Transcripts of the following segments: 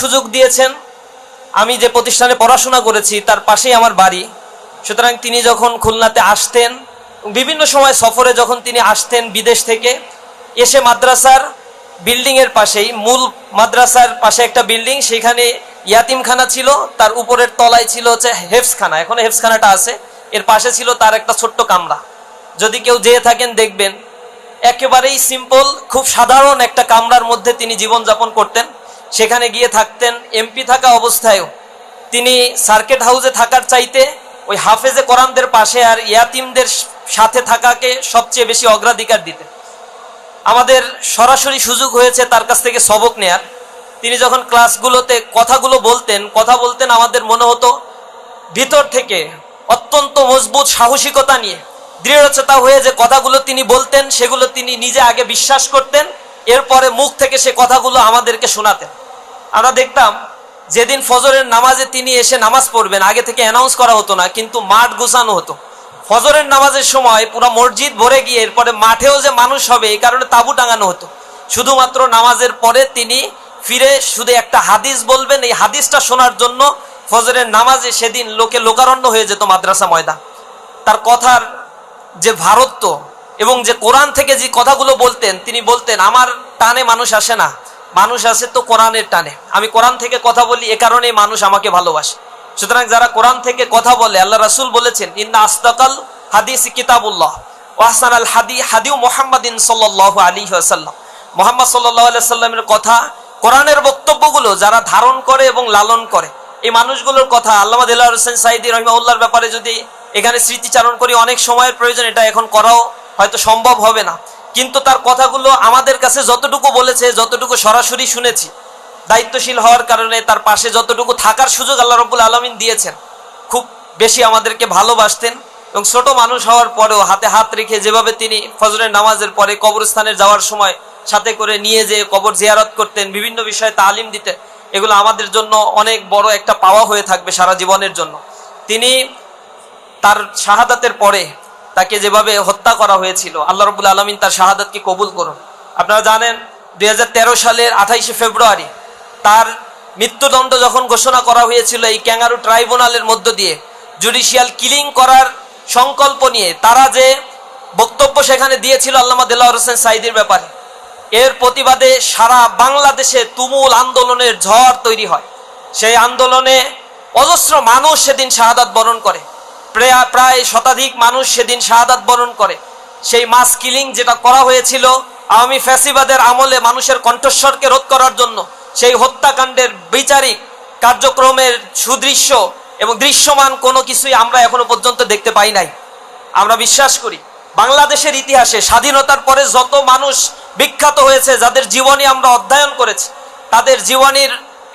সুযোগ দিয়েছেন। আমি যে প্রতিষ্ঠানে পড়াশোনা করেছি, তার পাশেই আমার বাড়ি। সুতরাং তিনি যখন খুলনাতে আসতেন বিভিন্ন সময় সফরে যখন তিনি আসতেন বিদেশ থেকে, এসে মাদ্রাসার বিল্ডিং এর পাশেই, মূল মাদ্রাসার পাশে একটা বিল্ডিং সেখানে ইয়াতিমখানা ছিল, তার উপরের তলায় ছিল হচ্ছে হেফসখানা। এখন হেফসখানাটা আছে, এর পাশে ছিল তার একটা ছোট্ট কামরা। যদি কেউ যেয়ে থাকেন, দেখবেন, একেবারেই সিম্পল খুব সাধারণ একটা কামরার মধ্যে তিনি জীবনযাপন করতেন। সেখানে গিয়ে থাকতেন এমপি থাকা অবস্থায়ও। তিনি সার্কেট হাউসে থাকার চাইতে ওই হাফেজে কোরআনদের পাশে আর ইয়াতিমদের সাথে থাকাকে সবচেয়ে বেশি অগ্রাধিকার দিতেন। আমাদের সরাসরি সুযোগ হয়েছে তার কাছ থেকে সবক নেয়ার। তিনি যখন ক্লাসগুলোতে কথাগুলো বলতেন, কথা বলতেন আমাদের মনে হতো ভিতর থেকে অত্যন্ত মজবুত সাহসিকতা নিয়ে, দৃঢ়চেতা হয়ে যে কথাগুলো তিনি বলতেন, সেগুলো তিনি নিজে আগে বিশ্বাস করতেন এরপরে মুখ থেকে সে কথাগুলো আমাদেরকে শোনাতেন। আমরা দেখতাম, যেদিন ফজরের নামাজে তিনি এসে নামাজ পড়বেন, আগে থেকে অ্যানাউন্স করা হতো না, কিন্তু মাঠ গুছানো হতো। ফজরের নামাজের সময় পুরো মসজিদ ভরে গিয়ে এরপরে মাঠেও যে মানুষ হবে, এই কারণে তাবু টাঙানো হতো। শুধুমাত্র নামাজের পরে তিনি ফিরে শুধু একটা হাদিস বলবেন, এই হাদিসটা শোনার জন্য ফজরের নামাজে সেদিন লোকে লোকারণ্য হয়ে যেত মাদ্রাসা ময়দা তার কথার যে ভারত্ব এবং যে কোরআন থেকে যে কথাগুলো বলতেন, তিনি বলতেন, আমার টানে মানুষ আসে না। মানুষ আসে তো কোরআনের টানে। আমি কোরআন থেকে কথা বলি, এ কারণে মানুষ আমাকে ভালোবাসে। সুতরাং যারা কোরআন থেকে কথা বলে, আল্লাহ রাসুল বলেছেন, ইন্না আস্তাকাল হাদিস কিতাবুল্লাহ। ওয়াহসান আল হাদি, হাদিউ মোহাম্মদিন সাল্লাহ আলী আসাল্লাম মোহাম্মদ সাল্লাহ আলিয়া সাল্লামের কথা, কোরআনের বক্তব্যগুলো যারা ধারণ করে এবং লালন করে, এই মানুষগুলোর কথা আল্লামা দিল্লাহ হোসেন সাইদি রহিমাউল্লাহর ব্যাপারে যদি এখানে স্মৃতিচারণ করি, অনেক সময়ের প্রয়োজন, এটা এখন করাও হয়তো সম্ভব হবে না। কিন্তু তার কথাগুলো আমাদের কাছে যতটুকু বলেছে, যতটুকু সরাসরি শুনেছি, দায়িত্বশীল হওয়ার কারণে তার পাশে যতটুকু থাকার সুযোগ আল্লাহ রব্বুল আলমিন দিয়েছেন, খুব বেশি আমাদেরকে ভালোবাসতেন এবং ছোট মানুষ হওয়ার পরেও হাতে হাত রেখে যেভাবে তিনি ফজরের নামাজের পরে কবরস্থানে যাওয়ার সময় সাথে করে নিয়ে যে কবর জিয়ারত করতেন, বিভিন্ন বিষয়ে তালিম দিতেন, এগুলো আমাদের জন্য অনেক বড় একটা পাওয়া হয়ে থাকবে সারা জীবনের জন্য। তিনি তার শাহাদাতের পরে তাকে যেভাবে হত্যা করা হয়েছিল, আল্লাহ রবুল আলমিন তার শাহাদাতকে কবুল করুন। আপনারা জানেন দু হাজার তেরো সালের আঠাইশে ফেব্রুয়ারি তার মৃত্যুদণ্ড যখন ঘোষণা করা হয়েছিল এই ক্যাঙ্গারু ট্রাইব্যুনালের মধ্য দিয়ে, জুডিশিয়াল কিলিং করার সংকল্প নিয়ে, তারা যে বক্তব্য সেখানে দিয়েছিল আল্লামা দিল্লাহ হোসেন সাইদির ব্যাপারে, এর প্রতিবাদে সারা বাংলাদেশে তুমুল আন্দোলনের ঝড় তৈরি হয়। সেই আন্দোলনে অজস্র মানুষ সেদিন শাহাদাত বরণ করে। প্রায় প্রায় শতাধিক মানুষ সেদিন শাহাদাত বরণ করে। সেই মাস কিলিং যেটা করা হয়েছিল আওয়ামী ফ্যাসিবাদের আমলে মানুষের কণ্ঠস্বরকে রোধ করার জন্য, সেই হত্যাকাণ্ডের বিচারিক কার্যক্রমের সুদৃশ্য এবং দৃশ্যমান কোনো কিছুই আমরা এখনও পর্যন্ত দেখতে পাই নাই। আমরা বিশ্বাস করি, বাংলাদেশের ইতিহাসে স্বাধীনতার পরে যত মানুষ বিখ্যাত হয়েছে, যাদের জীবনী আমরা অধ্যয়ন করেছি, তাদের জীবনীর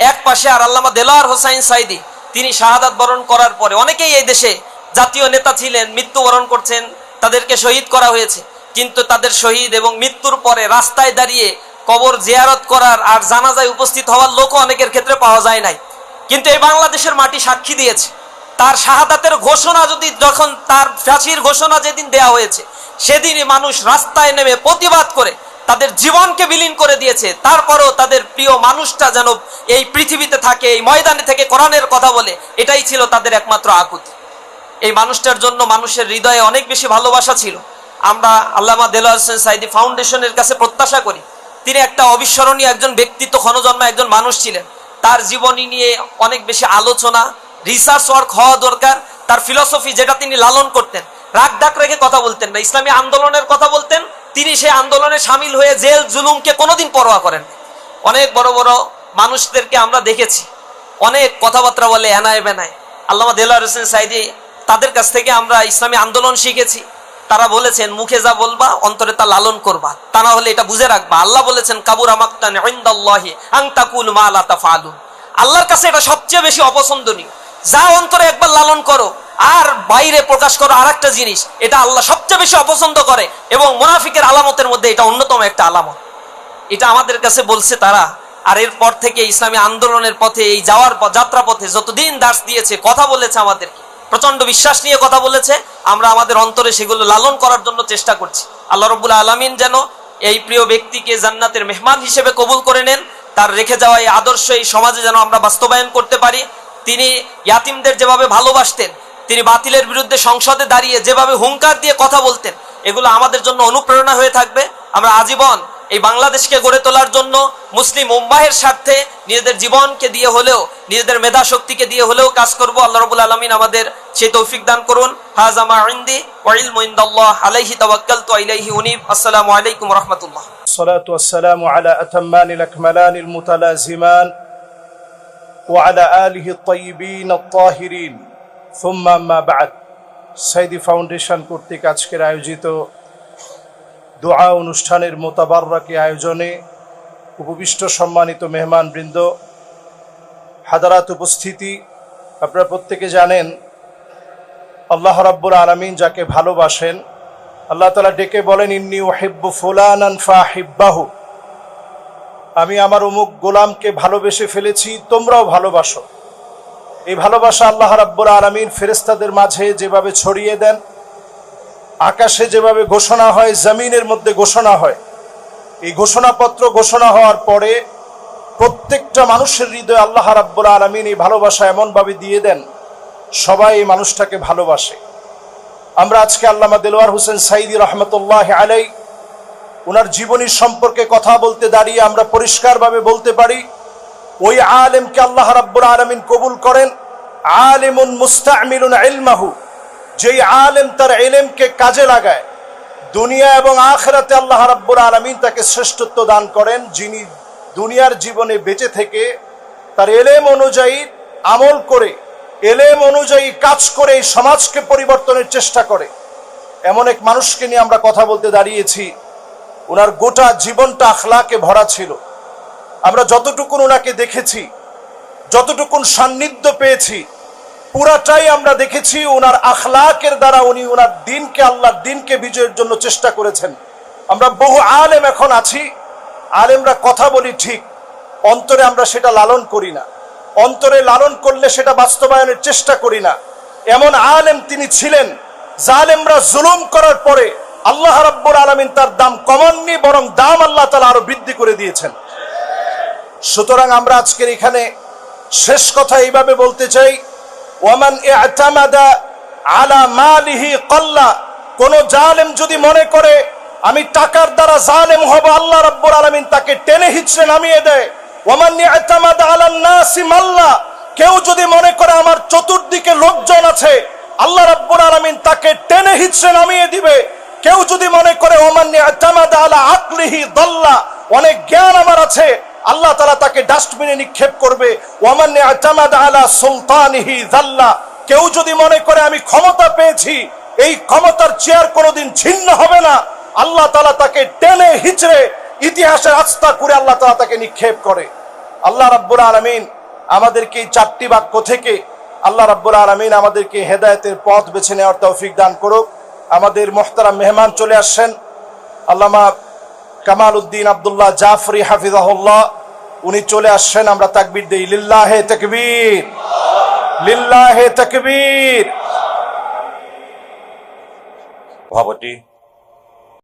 এক পাশে আর আল্লামা দেলোয়ার হোসাইন সাইদি, তিনি শাহাদাত বরণ করার পরে, অনেকেই এই দেশে জাতীয় নেতা ছিলেন, মৃত্যুবরণ করছেন, তাদেরকে শহীদ করা হয়েছে। কিন্তু তাদের শহীদ এবং মৃত্যুর পরে রাস্তায় দাঁড়িয়ে কবর জিয়ারত করার আর জানাজায় উপস্থিত হওয়ার লোকও অনেকের ক্ষেত্রে পাওয়া যায় নাই। কিন্তু এই বাংলাদেশের মাটি সাক্ষী দিয়েছে। তার শাহাদাতের ঘোষণা যদি যখন তার ফাঁসির ঘোষণা যেদিন দেয়া হয়েছে, সেদিনই মানুষ রাস্তায় নেমে প্রতিবাদ করে তাদের জীবনকে বিলীন করে দিয়েছে। তারপরও তাদের প্রিয় মানুষটা যেন এই পৃথিবীতে থাকে, এই ময়দানে থেকে কোরআনের কথা বলে, এটাই ছিল তাদের একমাত্র আকুতি। এই মানুষটার জন্য মানুষের হৃদয়ে অনেক বেশি ভালোবাসা ছিল। আমরা আল্লামা দেলা হোসেন সাইদি ফাউন্ডেশনের কাছে প্রত্যাশা করি, তিনি একটা অবিস্মরণীয় একজন ব্যক্তিত্ব ক্ষণজন্ম একজন মানুষ ছিলেন। তার জীবনী নিয়ে অনেক বেশি আলোচনা রিসার্চ ওয়ার্ক হওয়া দরকার, তার ফিলসফি যেটা তিনি লালন করতেন। রাগ ডাক রেখে কথা বলতেন না ইসলামী আন্দোলনের কথা বলতেন, তিনি সেই আন্দোলনে সামিল হয়ে জেল, জুলুমকে কোনোদিন পরোয়া করেন অনেক বড় বড় মানুষদেরকে আমরা দেখেছি, অনেক কথাবার্তা বলে এনায় বেনায় আল্লামা দেলার হোসেন সাইদি তাদের কাছ থেকে আমরা ইসলামী আন্দোলন শিখেছি। তারা বলেছেন, মুখে যা বলবা, অন্তরে তা লালন করবা। তা না হলে এটা বুঝে রাখবা। আল্লাহ বলেছেন, কাবুর আল্লাহর কাছে এটা সবচেয়ে বেশি অপছন্দনীয়। যা অন্তরে একবার লালন করো, আর বাইরে প্রকাশ করো আর একটা জিনিস, এটা আল্লাহ সবচেয়ে বেশি অপছন্দ করে, এবং মুনাফিকের আলামতের মধ্যে এটা অন্যতম একটা আলামত। এটা আমাদের কাছে বলছে তারা, আর এরপর থেকে ইসলামী আন্দোলনের পথে, এই যাওয়ার যাত্রা পথে যতদিন দাস দিয়েছে, কথা বলেছে আমাদেরকে। প্রচণ্ড বিশ্বাস নিয়ে কথা বলেছে। আমরা আমাদের অন্তরে সেগুলো লালন করার জন্য চেষ্টা করছি। আল্লাহ রবুল্লা আলমিন যেন এই প্রিয় ব্যক্তিকে জান্নাতের মেহমান হিসেবে কবুল করে নেন, তার রেখে যাওয়া এই আদর্শ এই সমাজে যেন আমরা বাস্তবায়ন করতে পারি। তিনি ইয়াতিমদের যেভাবে ভালোবাসতেন, তিনি বাতিলের বিরুদ্ধে সংসদে দাঁড়িয়ে যেভাবে হুঙ্কার দিয়ে কথা বলতেন, এগুলো আমাদের জন্য অনুপ্রেরণা হয়ে থাকবে। আমরা আজীবন এই বাংলাদেশকে গড়ে তোলার জন্য মুসলিম উম্মাহের স্বার্থে নিজেদের জীবনকে দিয়ে হলেও নিজেদের মেধা শক্তিকে দিয়ে হলেও কাজ করব আল্লাহ রবুল আলমিন আমাদের সেই তৌফিক দান করুন হাজামা ইন্দি ওয়াইল মুইন্দাল্লাহ আলাইহি তাওয়াক্কালতু আলাইহি উনিব আসসালামু আলাইকুম রহমতুল্লাহ الصلاة والسلام على أتمان الأكملان المتلازمان وعلى آله الطيبين الطاهرين ثم ما بعد সাইদি ফাউন্ডেশন কর্তৃক আজকের আয়োজিত দোয়া অনুষ্ঠানের মোতাবাররাকি আয়োজনে উপবিষ্ট সম্মানিত মেহমানবৃন্দ, হাদারাত উপস্থিতি, আপনারা প্রত্যেকে জানেন, আল্লাহ রাব্বুল আলমিন যাকে ভালোবাসেন, আল্লাহ তালা ডেকে বলেন, ইন্নি ওহেব্বু ফুলানান ফাহিব্বাহু। আমি আমার অমুক গোলামকে ভালোবেসে ফেলেছি, তোমরাও ভালোবাসো। এই ভালোবাসা আল্লাহ রাব্বুল আলমিন ফেরেস্তাদের মাঝে যেভাবে ছড়িয়ে দেন আকাশে যেভাবে ঘোষণা হয়, জমিনের মধ্যে ঘোষণা হয়, এই ঘোষণাপত্র ঘোষণা হওয়ার পরে প্রত্যেকটা মানুষের হৃদয়ে আল্লাহ রাব্বুল আলমিন এই ভালোবাসা এমনভাবে দিয়ে দেন, সবাই এই মানুষটাকে ভালোবাসে। আমরা আজকে আল্লামা দেলোয়ার হোসেন সাইদি রহমতুল্লাহ আলাই ওনার জীবনী সম্পর্কে কথা বলতে দাঁড়িয়ে আমরা পরিষ্কারভাবে বলতে পারি, ওই আলেমকে আল্লাহ রাব্বুল আলমিন কবুল করেন, আলেমুন মুস্তামিলুন ইলমাহু। যেই আলেম তার এলেমকে কাজে লাগায়, দুনিয়া এবং আখরাতে আল্লাহ রাব্বুল আলমিন তাকে শ্রেষ্ঠত্ব দান করেন, যিনি দুনিয়ার জীবনে বেঁচে থেকে তার এলেম অনুযায়ী আমল করে এলেম অনুযায়ী কাজ করে এই সমাজকে পরিবর্তনের চেষ্টা করে। এমন এক মানুষকে নিয়ে আমরা কথা বলতে দাঁড়িয়েছি ওনার গোটা জীবনটা আখলাকে ভরা ছিল। আমরা যতটুকুন ওনাকে দেখেছি, যতটুকুন সান্নিধ্য পেয়েছি পুরাটাই আমরা দেখেছি ওনার আখলাকের দ্বারা উনি ওনার দিনকে, আল্লাহর দিনকে বিজয়ের জন্য চেষ্টা করেছেন। আমরা বহু আলেম এখন আছি, আলেমরা কথা বলি ঠিক, অন্তরে আমরা সেটা লালন করি না। অন্তরে লালন করলে সেটা বাস্তবায়নের চেষ্টা করি না। এমন আলেম তিনি ছিলেন, জালেমরা জুলুম করার পরে আল্লাহ রাব্বুল আলমিন তার দাম কমাননি, বরং দাম আল্লাহ তালা আরও বৃদ্ধি করে দিয়েছেন। সুতরাং আমরা আজকের এখানে শেষ কথা এইভাবে বলতে চাই ওয়ামান ইআতামাদা আলা মালিহি কল্লা, কোন জালেম যদি মনে করে, আমি টাকার দ্বারা জালেম হব, আল্লাহ রাব্বুল আলামিন তাকে টেনে হিচড়ে নামিয়ে দেয়। ওয়ামান ইআতামাদা আলা নাসি মাল্লা, কেউ যদি মনে করে আমার চতুর্দিকে লোকজন আছে, আল্লাহ রাব্বুল আলামিন তাকে টেনে হিচড়ে নামিয়ে দিবে। কেউ যদি মনে করে ওমান আলা আকলিহি দাল্লা, অনেক জ্ঞান আমার আছে আল্লাহ তালা তাকে ডাস্টবিনে নিক্ষেপ করবে। দাল্লা কেউ যদি মনে করে আমি ক্ষমতা পেয়েছি, এই ক্ষমতার চেয়ার কোনোদিন ছিন্ন হবে না। আল্লাহ তালা তাকে টেনে হিচড়ে ইতিহাসের আস্থা করে আল্লাহ তালা তাকে নিক্ষেপ করে। আল্লাহ রাব্বুল আলমিন আমাদেরকে এই চারটি বাক্য থেকে আল্লাহ রাব্বুল আলমিন আমাদেরকে হেদায়েতের পথ বেছে নেওয়ার তৌফিক দান করুক। আমাদের মোহতারাম মেহমান চলে আসছেন। আল্লামা কামাল উদ্দিন আবদুল্লাহ জাফরি হাফিজাহুল্লাহ, উনি চলে আসছেন, আমরা তাকবির দেই, লিল্লাহে তকবীর লিল্লাহে তকবীর। সভাপতি